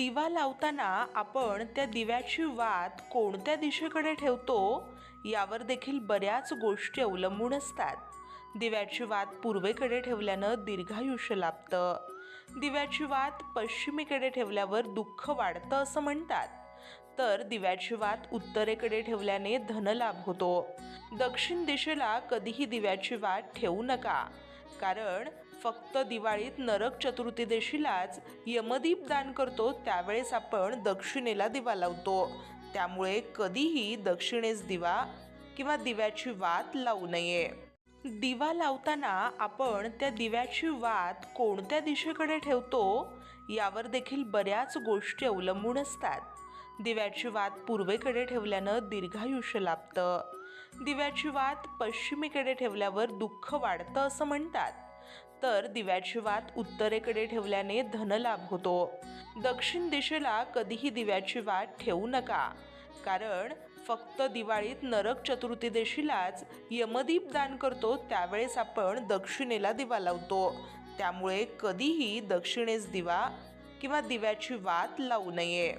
दिवा लावताना आपण त्या दिव्याची वात कोणत्या दिशेकडे ठेवतो यावर देखील बऱ्याच गोष्टी अवलंबून असतात. दिव्याची वात पूर्वेकडे ठेवल्यानं दीर्घायुष्य लाभतं. दिव्याची वात पश्चिमेकडे ठेवल्यावर दुःख वाढतं असं म्हणतात. तर दिव्याची वात उत्तरेकडे ठेवल्याने धनलाभ होतो. दक्षिण दिशेला कधीही दिव्याची वात ठेवू नका. कारण फक्त दिवाळीत नरक चतुर्थीदेशीलाच यमदीप दान करतो त्यावेळेस आपण दक्षिणेला दिवा लावतो. त्यामुळे कधीही दक्षिणेस दिवा किंवा दिव्याची वात लावू नये. दिवा लावताना आपण त्या दिव्याची वात कोणत्या दिशेकडे ठेवतो यावर देखील बऱ्याच गोष्टी अवलंबून असतात. दिव्याची वात पूर्वेकडे ठेवल्यानं दीर्घायुष्य लाभतं. दिव्याची वात पश्चिमेकडे ठेवल्यावर दुःख वाढतं असं म्हणतात. तर दिव्याची वात उत्तरेकडे ठेवल्याने धनलाभ होतो. दक्षिण दिशेला कधीही दिव्याची वाट ठेवू नका. कारण फक्त दिवाळीत नरक चतुर्थीदेशीलाच यमदीप दान करतो त्यावेळेस आपण दक्षिणेला दिवा लावतो. त्यामुळे कधीही दक्षिणेस दिवा किंवा दिव्याची वात लावू नये.